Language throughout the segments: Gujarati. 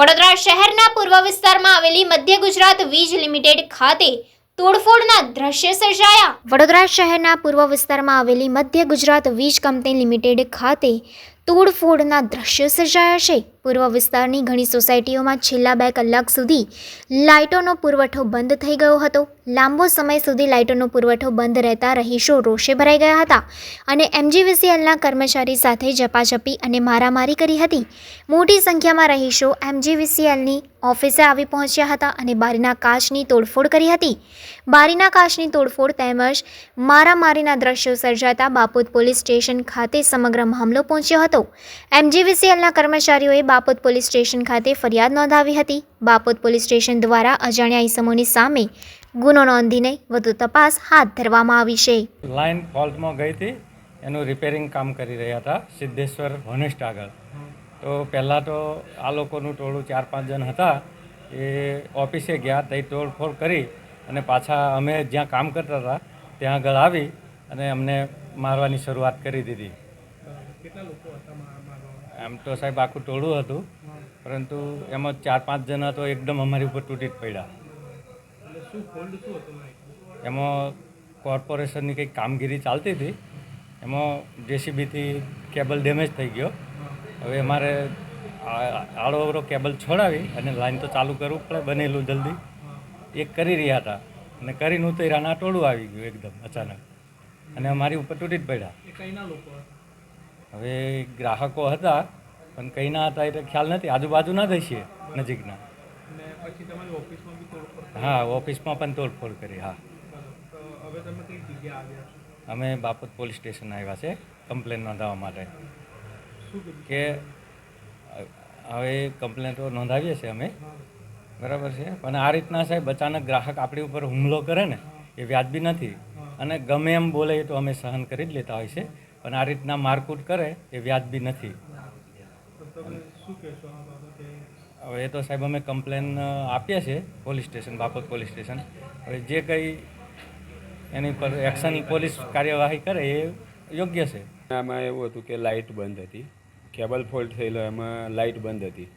વડોદરા શહેરના પૂર્વ વિસ્તારમાં આવેલી મધ્ય ગુજરાત વીજ લિમિટેડ ખાતે તોડફોડના દ્રશ્ય સર્જાયા. વડોદરા શહેરના પૂર્વ વિસ્તારમાં આવેલી મધ્ય ગુજરાત વીજ કંપની લિમિટેડ ખાતે તોડફોડના દ્રશ્યો સર્જાયા છે. પૂર્વ વિસ્તારની ઘણી સોસાયટીઓમાં છેલ્લા બે કલાક સુધી લાઇટોનો પુરવઠો બંધ થઈ ગયો હતો. લાંબો સમય સુધી લાઇટોનો પુરવઠો બંધ રહેતા રહીશો રોષે ભરાઈ ગયા હતા અને એમજીવીસીએલના કર્મચારી સાથે ઝપાઝપી અને મારામારી કરી હતી. મોટી સંખ્યામાં રહીશો એમજીવીસીએલની ઓફિસે આવી પહોંચ્યા હતા અને બારીના કાચની તોડફોડ કરી હતી. બારીના કાચની તોડફોડ તેમજ મારામારીના દ્રશ્યો સર્જાતા બાપોદ પોલીસ સ્ટેશન ખાતે સમગ્ર મામલો પહોંચ્યો હતો. એમજીવીસીએલના કર્મચારીઓએ બાપોદ પોલીસ સ્ટેશન ખાતે ફરિયાદ નોંધાવી હતી. બાપોદ પોલીસ સ્ટેશન દ્વારા અજાણ્યા ઇસમોની સામે ગુનો નોંધીને વધુ તપાસ હાથ ધરવામાં આવી છે. લાઇન ફોલ્ટમાં ગઈ હતી. એનું રિપેરિંગ કામ કરી રહ્યા હતા. સિદ્ધેશ્વર હોનેસ્ટ આગળ. તો પહેલાં તો આ લોકોનું ટોળું ચાર પાંચ જણ હતા. એ ઓફિસે ગયા ત્યાં તોડફોડ કરી અને પાછા અમે જ્યાં કામ કરતા હતા ત્યાં આગળ આવી અને અમને મારવાની શરૂઆત કરી દીધી. એમ તો સાહેબ આખું ટોળું હતું પરંતુ એમાં ચાર પાંચ જણા તો એકદમ અમારી ઉપર તૂટી જ પડ્યા એમાં કોર્પોરેશનની કંઈક કામગીરી ચાલતી હતી એમાં જેસીબીથી કેબલ ડેમેજ થઈ ગયો. હવે અમારે આડો અવળો કેબલ છોડાવી અને લાઈન તો ચાલુ કરવું પડે બનેલું જલ્દી. એ કરી રહ્યા હતા અને કરીને ઉતર્યાના ટોળું આવી ગયું એકદમ અચાનક. અને અમારી ઉપર તૂટી જ પડ્યા હવે ગ્રાહકો હતા પણ કંઈ ના હતા એટલે ખ્યાલ નથી. આજુબાજુના જ હશે નજીકના. હા ઓફિસમાં પણ તોડફોડ કરી હા. અમે બાપત પોલીસ સ્ટેશન આવ્યા છે કમ્પ્લેન નોંધાવવા માટે. કે હવે કમ્પ્લેન તો નોંધાવીએ છીએ અમે. બરાબર છે? પણ આ રીતના સાહેબ અચાનક ગ્રાહક આપણી ઉપર હુમલો કરે ને એ વ્યાજબી નથી. અને ગમે એમ બોલે તો અમે સહન કરી જ લેતા હોય છે. પણ આ રીતના મારકૂટ કરે એ વ્યાજબી નથી. હવે એ તો સાહેબ અમે કમ્પ્લેન આપીએ છીએ પોલીસ સ્ટેશન, બાપત પોલીસ સ્ટેશન. હવે જે કંઈ એની પર એક્શન પોલીસ કાર્યવાહી કરે એ યોગ્ય છે. આમાં એવું હતું કે લાઇટ બંધ હતી. કેબલ ફોલ્ટ થયેલો, એમાં લાઇટ બંધ હતી.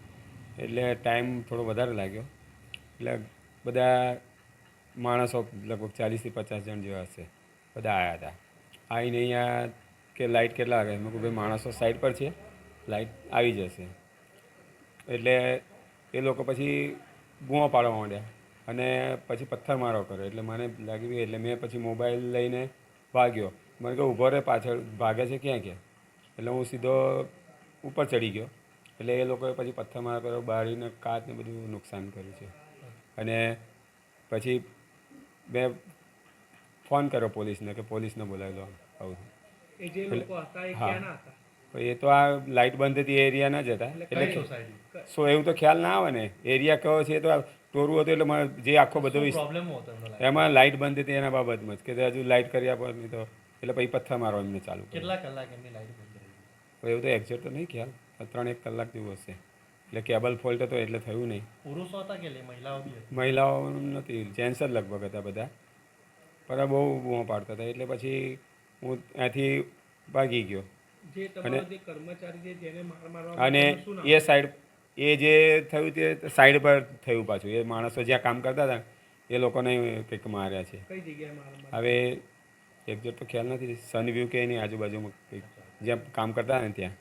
એટલે ટાઈમ થોડો વધારે લાગ્યો. એટલે બધા માણસો લગભગ ચાલીસથી પચાસ જણ જેવા હશે. બધા આવ્યા હતા. આવીને અહીંયા કે લાઇટ કેટલા વાગે? મેં કહું ભાઈ, માણસો સાઈડ પર છે લાઇટ આવી જશે. એટલે એ લોકો પછી બૂમો પાડવા માંડ્યા અને પછી પથ્થર મારો કર્યો. એટલે મને લાગી એટલે મેં પછી મોબાઈલ લઈને ભાગ્યો. મને કહે ઊભો રહે પાછળ, ભાગે છે ક્યાં ક્યાં? એટલે હું સીધો ઉપર ચડી ગયો. એટલે એ લોકોએ પછી પથ્થર મારો કર્યો, બારીને કાચને બધું નુકસાન કર્યું છે. અને પછી મેં ફોન કર્યો પોલીસને કે પોલીસને બોલાવી લો આવું. એ જે લોકો હતા એ હા. ક્યાંના હતા? તો એ તો આ લાઇટ બંધ હતી એરિયાના જ હતા. એટલે સો એવું તો ખ્યાલ ના આવે ને? એરિયા કયો છે તો ટોરું હતું એટલે મને જે આખો બધો એમાં લાઇટ બંધ હતી એના બાબતમાં જ કે હજુ લાઇટ કરી આપો નહીં તો એટલે પછી પથ્થર મારો એમને ચાલુ કેટલા કલાક એમની લાઇટ બંધ એવું તો એક્ઝેક્ટ તો નહીં ખ્યાલ. ત્રણ એક કલાક જેવું હશે. એટલે કેબલ ફોલ્ટ હતો એટલે થયું નહીં. પુરુષો હતા કે મહિલાઓ મહિલાઓ નથી જેન્ટ્સ જ લગભગ હતા બધા. પણ બહુ બૂમો પાડતા હતા. એટલે પછી હું ત્યાંથી ભાગી ગયો. મારવા અને એ સાઈડ એ જે થયું તે સાઈડ પર થયું પાછું. એ માણસો જ્યાં કામ કરતા હતા એ લોકોને કંઈક માર્યા છે. હવે એક્ઝેક્ટ તો ખ્યાલ નથી સનવ્યૂ કે એની આજુબાજુમાં કંઈક જ્યાં કામ કરતા હતા ને ત્યાં.